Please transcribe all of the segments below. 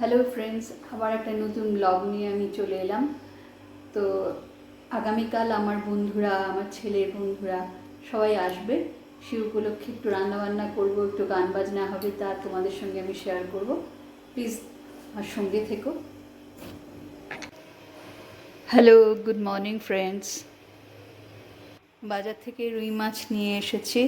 Hello friends আবার একটা নতুন ব্লগ নিয়ে আমি চলে এলাম। তো আগামীকাল আমার বন্ধুরা, আমার ছেলের বন্ধুরা সবাই আসবে। সে উপলক্ষে একটু রান্নাবান্না করব, একটু গান বাজনা হবে, তা তোমাদের সঙ্গে আমি শেয়ার করব। প্লিজ আমার সঙ্গে থেকো। হ্যালো গুড মর্নিং ফ্রেন্ডস বাজার থেকে রুই মাছ নিয়ে এসেছি।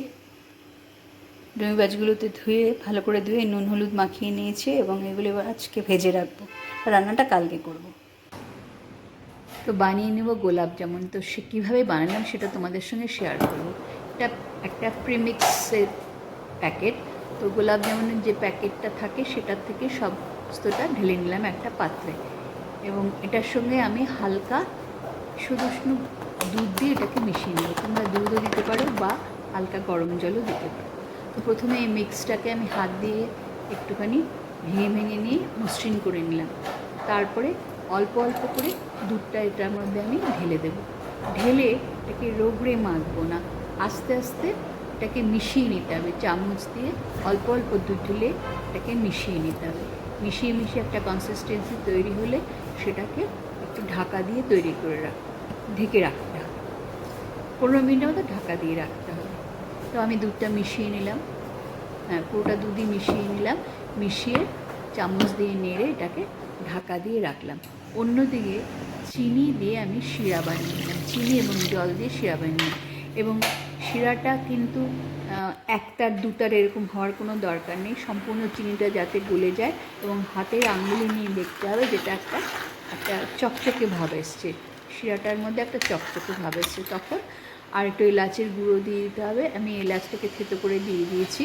রুই মাছগুলোতে ধুয়ে, ভালো করে ধুয়ে নুন, হলুদ মাখিয়ে নিয়েছি এবং এগুলো এবার আজকে ভেজে রাখব। রান্নাটা কালকে করব। তো বানিয়ে নেব গোলাপ জামুন। তো সে কীভাবে বানালাম সেটা তোমাদের সঙ্গে শেয়ার করব। এটা একটা প্রিমিক্সের প্যাকেট তো গোলাপ জামুনের যে প্যাকেটটা থাকে সেটার থেকে সমস্তটা ঢেলে নিলাম একটা পাত্রে। এবং এটার সঙ্গে আমি হালকা শুধু শুধু দুধ দিয়ে এটাকে মিশিয়ে নেব। তোমরা দুধও দিতে পারো বা হালকা গরম জলও দিতে পারো। তো প্রথমে এই মিক্সটাকে আমি হাত দিয়ে একটুখানি ভেঙে ভেঙে নিয়ে মসৃণ করে নিলাম। তারপরে অল্প অল্প করে দুধটা এটার মধ্যে আমি ঢেলে দেব। ঢেলে এটাকে রোগড়ে মাখবো না। আস্তে আস্তে এটাকে মিশিয়ে নিতে হবে। চামচ দিয়ে অল্প অল্প দুধ ঢেলে এটাকে মিশিয়ে নিতে হবে। মিশিয়ে মিশিয়ে একটা কনসিস্টেন্সি তৈরি হলে সেটাকে একটু ঢাকা দিয়ে তৈরি করে রাখ, ঢেকে রাখতে হবে। পনেরো মিনিটের মতো ঢাকা দিয়ে রাখতে হবে। তো আমি দুধটা মিশিয়ে নিলাম। হ্যাঁ পুরোটা দুধই মিশিয়ে নিলাম। মিশিয়ে চামচ দিয়ে নেড়ে এটাকে ঢাকা দিয়ে রাখলাম। অন্যদিকে চিনি দিয়ে আমি শিরা বানিয়ে নিলাম। চিনি এবং জল দিয়ে শিরা বানিয়ে এবং শিরাটা কিন্তু একটার দুটার এরকম হওয়ার কোনো দরকার নেই। সম্পূর্ণ চিনিটা যাতে গলে যায় এবং হাতের আঙুলি নিয়ে দেখতে হবে যেটা একটা একটা চকচকে ভাব এসছে। শিরাটার মধ্যে একটা চকচকে ভাব এসছে তখন। আর একটু এলাচের গুঁড়ো দিয়ে দিতে হবে। আমি এলাচটাকে থেতো করে দিয়ে দিয়েছি।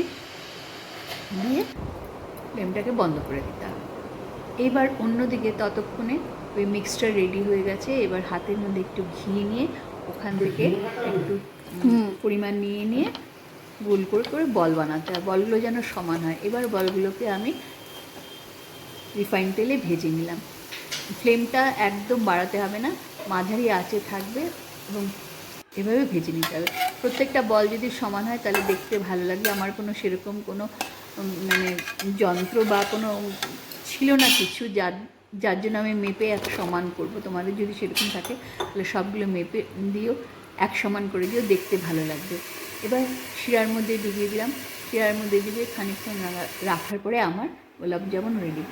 দিয়ে ফ্লেমটাকে বন্ধ করে দিতে হবে। এবার অন্যদিকে ততক্ষণে ওই মিক্সচার রেডি হয়ে গেছে। এবার হাতের মধ্যে একটু ঘি নিয়ে ওখান থেকে একটু পরিমাণ নিয়ে নিয়ে গোল করে করে বল বানাতে হয়। বলগুলো যেন সমান হয়। এবার বলগুলোকে আমি রিফাইন তেলে ভেজে নিলাম। ফ্লেমটা একদম বাড়াতে হবে না। মাঝারি আঁচে থাকবে এবং এভাবে ভেজে নিতে হবে। প্রত্যেকটা বল যদি সমান হয় তাহলে দেখতে ভালো লাগবে। আমার কোনো সেরকম কোনো মানে যন্ত্র বা কোনো ছিল না কিছু, যার যার জন্য আমি মেপে এক সমান করব। তোমাদের যদি সেরকম থাকে, তাহলে সবগুলো মেপে দিও, এক সমান করে দিও, দেখতে ভালো লাগবে। এবার শিরার মধ্যে ডুবিয়ে দিলাম। শিরার মধ্যে ডুবিয়ে খানিকক্ষণ রাখা- রাখার পরে আমার গোলাপ জামুন রেডি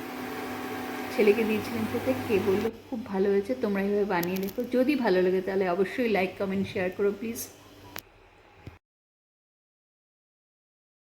ছেলেকে দিয়েছিলেন খেতে, কে বলল, খুব ভালো হয়েছে, তোমরা এভাবে বানিয়ে দেখো। যদি ভালো লাগে তাহলে অবশ্যই লাইক কমেন্ট শেয়ার করো প্লিজ